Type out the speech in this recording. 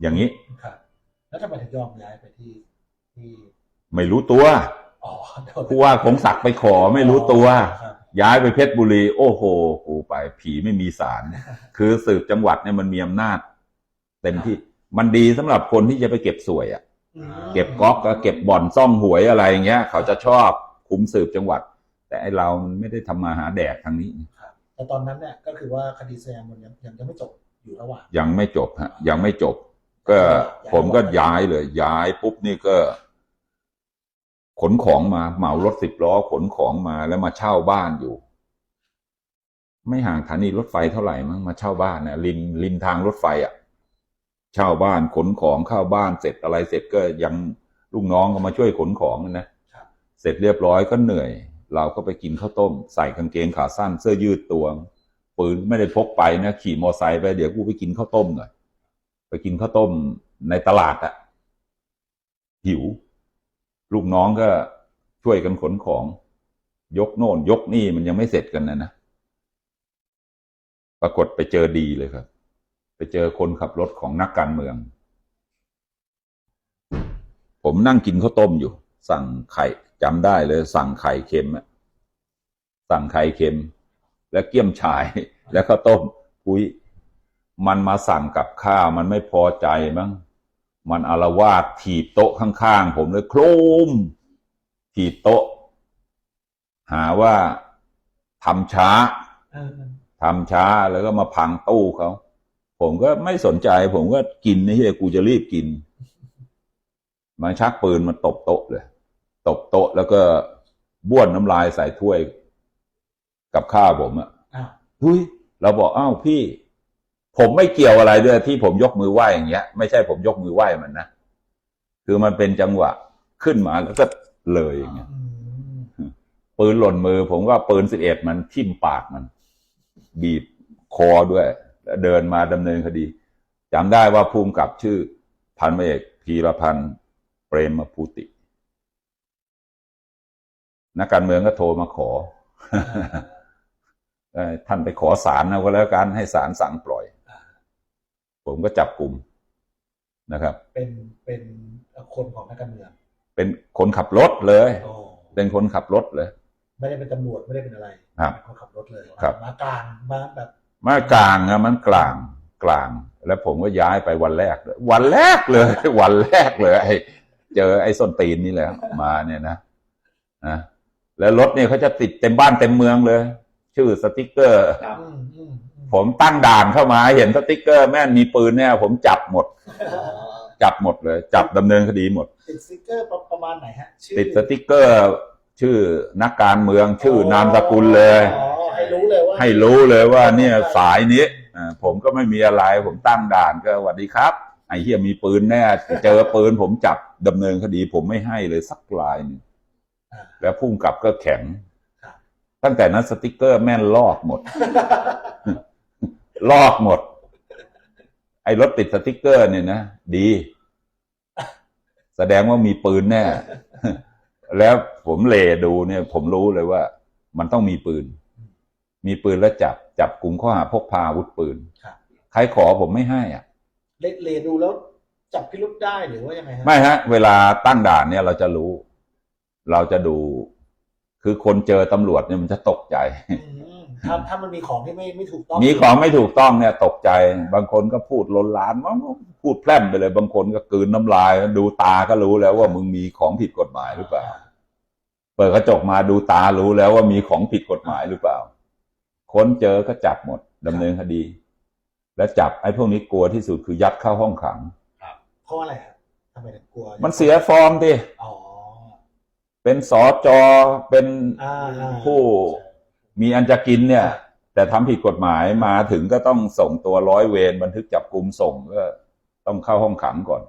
อย่างนี้ ครับ แล้วทำไมถึงยอมย้ายไปที่ที่ไม่รู้ตัวอ๋อโดนผู้ว่าคงศักดิ์ไปขอไม่รู้ตัว ครับ ย้ายไปเพชรบุรี โอ้โหกูไป ผีไม่มีสาร คือสืบจังหวัดเนี่ยมันมีอำนาจ เต็มที่มันดีสำหรับคนที่จะไปเก็บสวยอะ อืม เก็บก๊อกก็เก็บบ่อนซ่องหวยอะไรอย่างเงี้ย เขาจะชอบคุมสืบจังหวัด แต่ไอเรามันไม่ได้ทำมาหาแดกทางนี้ ครับแต่ตอนนั้นเนี่ยก็คือว่าคดีแซมมันยังยังยังไม่จบอยู่ระหว่างยังไม่จบฮะยังไม่จบ ก็ย้ายผมก็ย้ายเลย ย้ายปุ๊บนี่ก็ ขนของมาเหมารถสิบล้อ ขนของมาแล้วมาเช่าบ้านอยู่ ไม่ห่างสถานีรถไฟเท่าไหร่มั้งมาเช่าบ้านนะริมริมทางรถไฟอะ เช่าบ้านขนของเข้าบ้านเสร็จอะไรเสร็จก็ยังลูกน้องก็มาช่วยขนของนะครับเสร็จเรียบร้อยก็เหนื่อย เราก็ไปกินข้าวต้ม ใส่กางเกงขาสั้นเสื้อยืดตัวปืนไม่ได้พกไปนะขี่มอไซค์ไปเดี๋ยวกูไปกินข้าวต้มหน่อย ไปกินข้าวต้มในตลาดอะหิว ลูกน้องก็ช่วยกันขนของ ยกโน่น ยกนี่มันยังไม่เสร็จกันนะนะปรากฏไปเจอดีเลยครับ ไปเจอคนขับรถของนักการเมือง ผมนั่งกินข้าวต้มอยู่ สั่งไข่จำได้เลย สั่งไข่เค็มสั่งไข่เค็ม แล้วเกี๊ยมฉาย แล้วข้าวต้มปุ้ย มันมาสั่งกับข้าวมันไม่พอใจมั้งมันอารวาสถีบโต๊ะข้างๆผมเลยโครมถีบโต๊ะ หาว่าทำช้าเออทำช้าแล้วก็มาพังตู้เขาผมก็ไม่สนใจ ผมก็กินนี่เฮียกูจะรีบกิน มันชักปืนมาตบโต๊ะเลยตบโต๊ะแล้วก็บ้วนน้ำลายใส่ถ้วย กับข้าวผมอะอ้าวเฮ้ยเราบอกอ้าวพี่ ผมไม่เกี่ยวอะไรด้วยที่ผมยกมือไหว้อย่างเงี้ย ไม่ใช่ผมยกมือไหว้มันนะคือมันเป็นจังหวะขึ้นมาแล้วก็เลยอย่างเงี้ยปืนหล่นมือ ผมว่าปืนสิบเอ็ดมันทิ่มปากมัน บีบคอด้วยแล้วเดินมาดำเนินคดีจำได้ว่าภูมิกับชื่อ พันเอกพีรพันธ์เปรมภูติ นักการเมืองก็โทรมาขอเอ่อท่านไปขอศาลนะก็แล้วกันให้ศาลสั่งปล่อย ผมก็จับกลุ่มนะครับ เป็นเป็นคนของนักการเมืองเป็นคนขับรถเลย โอ้เป็นคนขับรถเลย ไม่ได้เป็นตำรวจไม่ได้เป็นอะไรครับเป็นคนขับรถเลยครับ มากลางมาแบบมากลางอะมันกลางกลาง แล้วผมก็ย้ายไปวันแรกเลยวันแรกเลย วันแรกเลยไอ้เจอไอ้ส้นตีนนี่แหละมาเนี่ยนะนะแล้วรถเนี่ยเขาจะติดเต็มบ้านเต็มเมืองเลย ชื่อสติกเกอร์ อืมอืมอืม ผมตั้งด่านเข้ามาเห็นสติกเกอร์แม่นมีปืนเนี่ย ผมจับหมด จับหมดเลย จับดำเนินคดีหมด ติดสติ๊กเกอร์ประประมาณไหนฮะชื่อติดสติกเกอร์ ชื่อนักการเมืองชื่อนามสกุลเลย อ๋อให้รู้เลยว่าให้รู้เลยว่าเนี่ยสายนี้อ่าผมก็ไม่มีอะไร ผมตั้งด่านก็สวัสดีครับ ไอ้เฮียมีปืนแน่เจอปืนผมจับดำเนินคดี ผมไม่ให้เลยสักลายหนึงอ่าแล้วพุ่งกลับก็แข็งครับตั้งแต่นั้นสติกเกอร์แม่นลอกหมด ลอกหมด ไอ้รถติดสติกเกอร์เนี่ยนะ ดี แสดงว่ามีปืนแน่ แล้วผมเลดูเนี่ย ผมรู้เลยว่า มันต้องมีปืน มีปืนแล้วจับ จับกลุ่มข้อหาพกพาอาวุธปืนครับใครขอผมไม่ให้อะเลเลดูแล้วจับพิรุษได้หรือว่ายังไงฮะไม่ฮะ เวลาตั้งด่านเนี่ยเราจะรู้ เราจะดู คือคนเจอตำรวจเนี่ยมันจะตกใจอืม ถ้าถ้ามันมีของที่ไม่ไม่ถูกต้องมีของไม่ถูกต้องเนี่ยตกใจ บางคนก็พูดลนลานมั้งพูดแพร่มไปเลย บางคนก็กลืนน้ำลาย ดูตาก็รู้แล้วว่ามึงมีของผิดกฎหมายหรือเปล่า เปิดกระจกมาดูตารู้แล้วว่ามีของผิดกฎหมายหรือเปล่า ค้นเจอก็จับหมดดำเนินคดี และจับไอ้พวกนี้กลัวที่สุดคือยัดเข้าห้องขังเพราะอะไรครับทำไมถึงกลัว มันเสียฟอร์มดิอ๋อเป็นสอจอเป็นอ่าอ่าผู้ มีอันจะกินเนี่ย แต่ทำผิดกฎหมายมาถึงก็ต้องส่งตัวร้อยเวรบันทึกจับกลุ่มส่งก็ต้องเข้าห้องขังก่อน